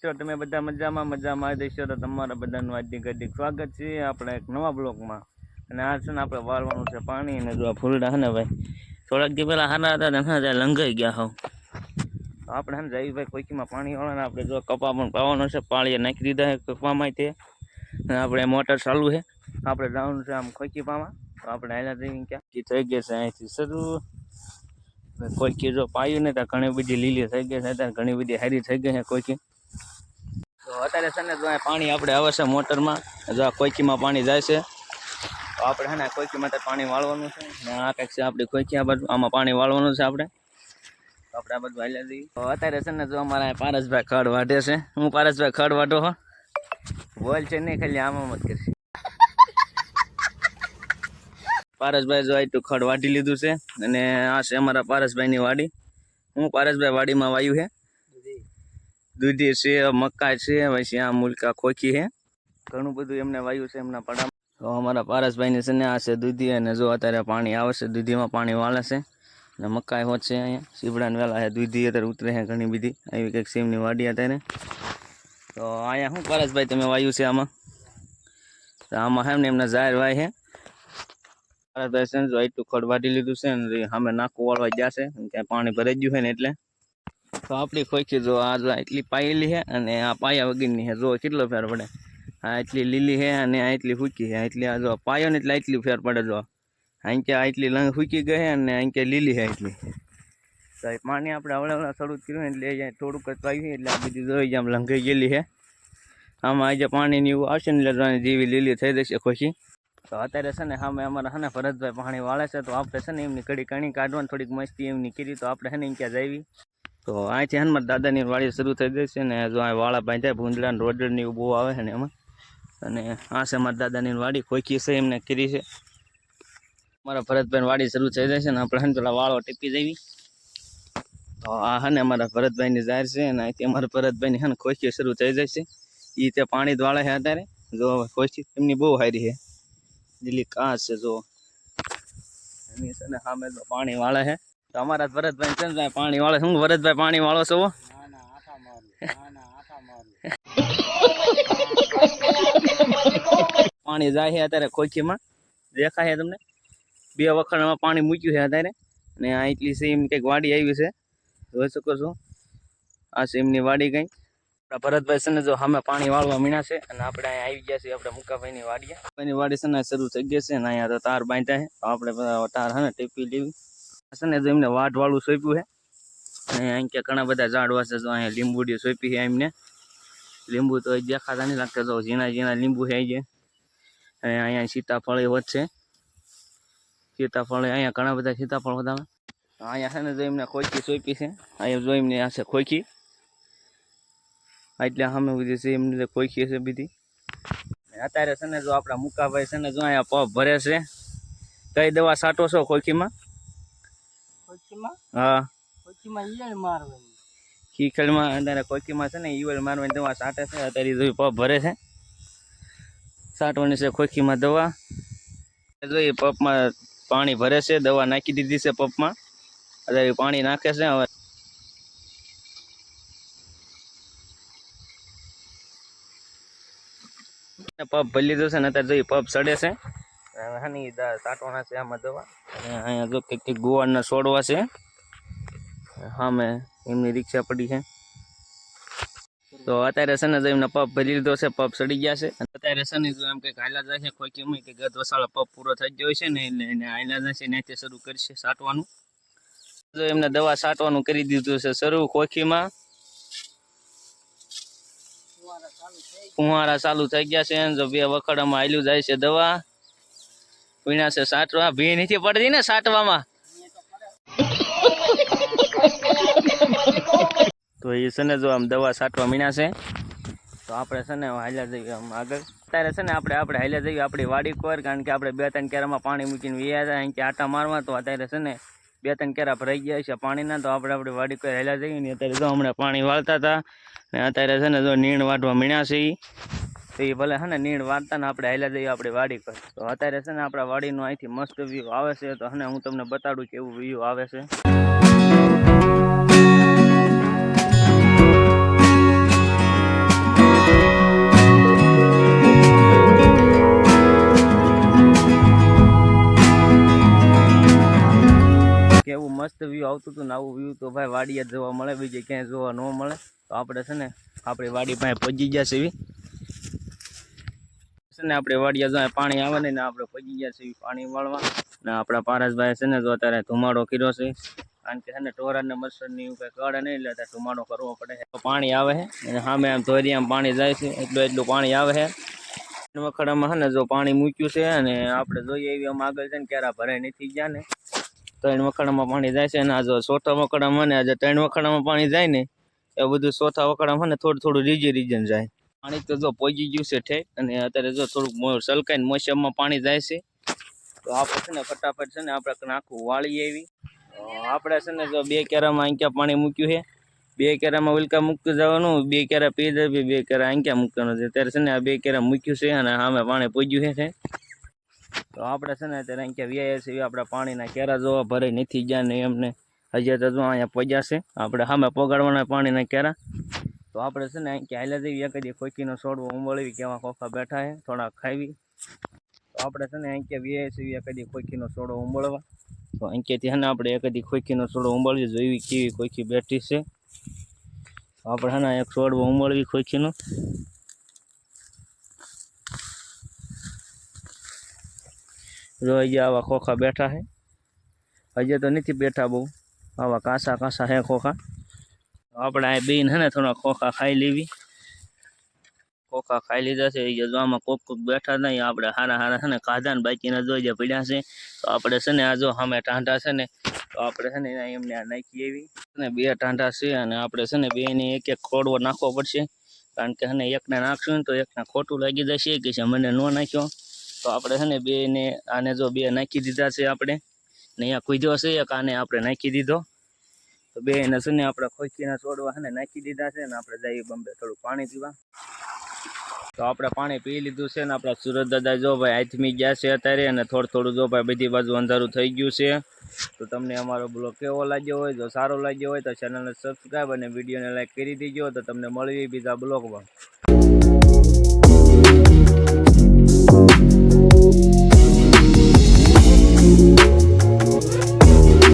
મિત્રો, તમે બધા મજામાં મજામાં દેશો તો તમારા બધાનું આજની ઘડી સ્વાગત છે આપણા એક નવા બ્લોગમાં. અને આ છે ને આપણે વાળવાનું છે પાણી અને જો આ ફૂલડા છે ને ભાઈ, થોડાક દી પહેલાં હારા હતા ને હા લંઘાઈ ગયા હોવ તો આપણે છે ને જયભાઈ કોઈકીમાં પાણી વાળવાના આપણે જો કપા પણ પાવાનો છે, પાળીએ નાખી દીધા છે કપામાં તે. અને આપણે મોટર ચાલુ છે, આપણે જવાનું છે આમ ખોઈકી પામાં તો આપણે હાલ્યા જઈને ક્યાં? કી થઈ ગયા છે અહીંથી શરૂ. કોઈકી જો પાયું ને ત્યાં ઘણી બધી લીલી થઈ ગઈ છે ત્યાં ઘણી બધી હારી થઈ ગઈ છે કોઈકી તો અત્યારે છે ને જો પાણી આપણે આવે છે મોટરમાં, જો આ કોઈકીમાં પાણી જાય છે. તો આપણે છે ને તો પાણી વાળવાનું છે. ને આ કંઈક છે આપણી કોઈકી આ બાજુ, આમાં પાણી વાળવાનું છે આપણે. આપણે આ બધું હાલ્યા જઈએ. અત્યારે છે ને જો અમારા પારસભાઈ ખડ વાઢે છે. હું પારસભાઈ ખડ વાઢો હો. બોલ છે નહીં ખાલી, આમાં મત કરશે. પારસભાઈ જો આટલું ખડ વાઢી લીધું છે. અને આ છે અમારા પારસભાઈની વાડી. હું પારસભાઈ વાડીમાં વાયું છે. દૂધી છે મક્કા છે પછી આ મુલકા ખોખી છે. ઘણું બધું એમને વાયું છે એમના પડામાં. તો અમારા પારસભાઈને છે ને આ છે દૂધી અને જો અત્યારે પાણી આવે છે દૂધીમાં પાણી વાળે છે. અને મકાઈ હોત છે અહીંયા. સીબડાને વહેલા દૂધી, અત્યારે ઉતરે છે ઘણી બધી. આવી કંઈક સીમની વાડી અત્યારે. તો અહીંયા શું પારસભાઈ તમે વાયું છે આમાં? તો આમાં છે ને એમના જાહેર વાય છે. પારસભાઈ છે ને જો આટલું ખડ વાટી લીધું છે ને સામે નાખું વાળવા ગયા છે. ત્યાં પાણી ભરાઈ ગયું છે ને એટલે તો આપણી ખોખી જો આ જો એટલી પાયેલી છે અને આ પાયા વગરની છે જો કેટલો ફેર પડે? આ એટલી લીલી છે અને આ એટલી ફૂકી છે એટલી આ જો પાયો ને એટલે એટલી ફેર પડે જો. અહીં કે આ એટલી લંગ ફૂકી ગઈ છે અને અહીં કે લીલી છે એટલી તો પાણી આપણે હવડે હવડે શરૂ કર્યું એટલે અહીંયા થોડુંક જ પાયું એટલે આ બધી જોઈ આમ લંઘાઈ ગયેલી છે આમાં આજે પાણીની એવું આવશે ને એટલે જેવી લીલી થઈ જશે ખોખી. તો અત્યારે છે ને સામે અમારા છે ને ભરતભાઈ પાણી વાળે છે તો આપણે છે ને એમની કડી કણી કાઢવાની, થોડીક મસ્તી એમની કરી. તો આપણે છે ને ક્યાં જઈએ તો અહીંથી હનુમાન દાદાની વાડી શરૂ થઈ ગઈ છે ને જો આ વાળા બાંધ્યા ભૂંદડા રોડની બહુ આવે છે ને એમાં. અને આ છે મારા દાદાની વાડી ખોખી છે એમને કરી છે. મારા ભરતભાઈ વાડી શરૂ થઈ જાય છે ને આપણે પેલા વાળો ટીપી દેવી. તો આ છે ને અમારા ભરતભાઈની જાહેર છે અને અહીંથી અમારા ભરતભાઈની છે ને ખોખી શરૂ થઈ જાય છે. એ તે પાણી જ વાળે છે અત્યારે. જો ખોખી એમની બહુ સારી છે. લીલી કાચ છે, જો. એની છે ને સામે તો પાણી વાળે છે. તો અમારા ભરતભાઈ છે ને પાણી વાળો શું ભરતભાઈ પાણી વાળો છો પાણી જાય છે અત્યારે ખોખીમાં. દેખાય છે તમને? બે વખતમાં પાણી મૂક્યું છે અત્યારે. અને આ એટલી સીમ કંઈક વાડી આવી છે. જોઈ શકો છો. આ સેમની વાડી કંઈક. આપણા ભરતભાઈ છે ને જો સામે પાણી વાળવા મીણા છે અને આપણે અહીંયા આવી ગયા છીએ, આપણે મુકાભાઈની વાડીએ. એની વાડી છે ને શરૂ થઈ ગઈ છે અને અહીંયા તો તાર બાંધ્યા છે. આપણે તાર છે ને ટીપી લેવી છે ને, જો એમને વાટ વાળું સોંપ્યું છે. અને અહીં કે ઘણા બધા ઝાડવા છે જો અહીંયા લીંબુડી સોંપી છે એમને. લીંબુ તો દેખાતા નહીં લાગતા જો ઝીણા ઝીણા લીંબુ છે જે અને અહીંયા સીતાફળ એ વધશે. સીતાફળ અહીંયા ઘણા બધા સીતાફળ વધારે. અહીંયા છે ને, જો એમને ખોખી સોંપી છે. અહીંયા જો એમને આ ખોખી એટલે સામે બધી છે એમને ખોખી છે બધી. અત્યારે છે ને, જો આપણા મુકાભાઈ છે ને, જો અહીંયા પગ ભરે છે. કઈ દવા છાંટો છો ખોખીમાં હા. કોચીમાં ઈયળ મારવાની. ખોખીમાં છે ને ઈવલ મારવાની દવા સાટે છે અત્યારે જો પપ ભરે છે. છાંટવાની છે ખોખીમાં દવા. જોઈએ પપમાં પાણી ભરે છે દવા નાખી દીધી છે પપમાં અત્યારે પાણી નાખે છે હવે. પપ ભરી લીધો છે ને અત્યારે જો પપ સડે છે. હાની સાટવાના છે આમાં દવા. અને અહીંયા જો કંઈક કંઈક ગુવારના છોડવા છે. સામે એમની રિક્ષા પડી છે. તો અત્યારે છે ને જો પપ ભરી લીધો છે પપ સડી ગયા છે. અત્યારે છે ને જો એમ કંઈક હાલા જાય છે, કોઈ કેમ કે ગત વસાળો પપ પૂરો થઈ ગયો છે ને એટલે એને હાલ્યા જાય ને ત્યાંથી શરૂ કરશે સાટવાનું. એમને દવા સાટવાનું કરી દીધું છે શરૂ ખોખીમાં. ફુવારા ચાલુ થઈ ગયા છે, જો બે વખડામાં હાલ્યું જાય છે દવા. પીણા છે સાટવા ભી નથી પડતી ને સાટવામાં તો એ છે ને જો આમ દવા સાટવા મીણા છે. તો આપણે છે ને હાલ્યા જઈએ આમ આગળ. અત્યારે છે ને આપણે આપણે હાલ્યા જઈએ આપણી વાડી કોર, કારણ કે આપણે બે ત્રણ કેરામાં પાણી મૂકીને વ્યા હતા. અહીં આટા મારવા, તો અત્યારે છે ને બે ત્રણ કેરા ભરાઈ ગયા છે પાણીના. તો આપણે આપણી વાડી કોર હાલ્યા જઈએ ને અત્યારે જો હમણાં પાણી વાળતા હતા. ને અત્યારે છે ને જો નીણ વાટવા મીણ્યા છે. તો એ ભલે હે ને નીણ વાળતા ને આપણે હાલ્યા જઈએ આપણી વાડી પર. તો અત્યારે છે ને આપણા વાડીનો અહીંથી મસ્ત વ્યૂ આવે છે. તો હને હું તમને બતાડું કે એવું વ્યૂ આવે છે. કેવું મસ્ત વ્યૂ આવતું હતું ને આવું વ્યૂ તો ભાઈ વાડીએ જોવા મળે, બીજે ક્યાંય જોવા ન મળે. તો આપણે છે ને આપણી વાડી પાસે પહોંચી જશે એવી છે ને આપણે વાડીએ જાય પાણી આવે ને આપણે પગી ગયા છે પાણી વાળવા. ને આપણા પારસભાઈ છે ને જો અત્યારે ધુમાડો કર્યો છે. કારણ કે છે ને ઢોરા ને મચ્છરની એવું કંઈ કડે નહીં, એટલે ધુમાડો કરવો પડે છે. પાણી આવે છે, અને સામે આમ ધોરી આમ પાણી જાય છે, એટલું એટલું પાણી આવે છે. વખડામાં છે ને જો પાણી મૂક્યું છે અને આપણે જોઈએ એવી આમ આગળ છે ને ક્યારે ભરાય નથી ગયા ને. ત્રણ વખડામાં પાણી જાય છે અને આ જો ચોથા વખડામાં ને આજે ત્રણ વખડામાં પાણી જાય ને એ બધું ચોથા વખડામાં ને થોડું થોડું રીજે રીજન જાય. પાણી તો જો પહોંચી ગયું છે ઠેક, અને અત્યારે જો થોડુંક સલકાઈને મોસમમાં પાણી જાય છે. તો આપણે છે ને ફટાફટ છે ને આપણે આખું વાળી એવી. આપણે છે ને જો બે કેરામાં આંક્યા પાણી મૂક્યું છે. બે કેરામાં ઉલકા મૂકી જવાનું, બે કેરા પી જાય બે કેરા આંક્યા મૂકવાનું છે. ત્યારે છે ને આ બે કેરા મૂક્યું છે અને સામે પાણી પૂજ્યું છે તો આપણે છે ને અત્યારે આંક્યા વ્યાયા છે આપણા પાણીના કેરા જોવા ભરે નથી ગયા ને એમને હજી તો અહીંયા પજ્યા છે. આપણે સામે પોગાડવાના પાણીના કેરા. તો આપણે છે ને અહીંયા હાલ્યા જઈએ એક ખોખીનો છોડવો ઉંબળવી કેવા ખોખા બેઠા છે થોડા ખાવી તો આપણે છે ને અહીંયા વ્યાય છે એક દી ખોખીનો છોડવો ઉંબળવા. તો અહીંયાથી છે ને આપણે એક દી ખોખીનો છોડવો ઉંબળવી, જોઈ કેવી ખોખી બેઠી છે. તો આપણે છે ને એક છોડવો ઉંબળવી ખોખીનો જો અહીંયા આવા ખોખા બેઠા છે હજી તો નથી બેઠા બહુ. આવા કાસા કાસા હે ખોખા આપણે આ બેન હે ને થોડા ખોખા ખાઈ લેવી. ખોખા ખાઈ લીધા છે, એ જો આમાં કોક કોક બેઠા નહીં આપણે હારા હારા છે ને ખાધા ને બાકીના જોઈ જે પડ્યા છે. તો આપણે છે ને આ જો સામે ટાંટા છે ને, તો આપણે છે ને એના એમને આ નાખી એવી. ને બે ટાંટા છે અને આપણે છે ને બેને એક એક ખોડવો નાખવો પડશે. કારણ કે છે ને એકને નાખશું ને તો એકને ખોટું લાગી જશે, કે છે મને ન નાખ્યો. તો આપણે છે ને બેને આને જો બે નાખી દીધા છે આપણે. ને અહીંયા કૂદ્યો છે, એક આને આપણે નાખી દીધો. તો બે એને છે ને આપણે ખોખીના છોડવા છે ને નાખી દીધા છે ને આપણે જઈએ બમ્બે થોડું પાણી પીવા. તો આપણે પાણી પી લીધું છે ને આપણા સુરત દાદા જો ભાઈ આથમી ગયા છે અત્યારે અને થોડું થોડું જો ભાઈ બધી બાજુ અંધારું થઈ ગયું છે. તો તમને અમારો બ્લોગ કેવો લાગ્યો હોય, જો સારો લાગ્યો હોય તો ચેનલને સબસ્ક્રાઈબ અને વિડીયોને લાઈક કરી દીજો તો તમને મળવી બીજા બ્લોગમાં.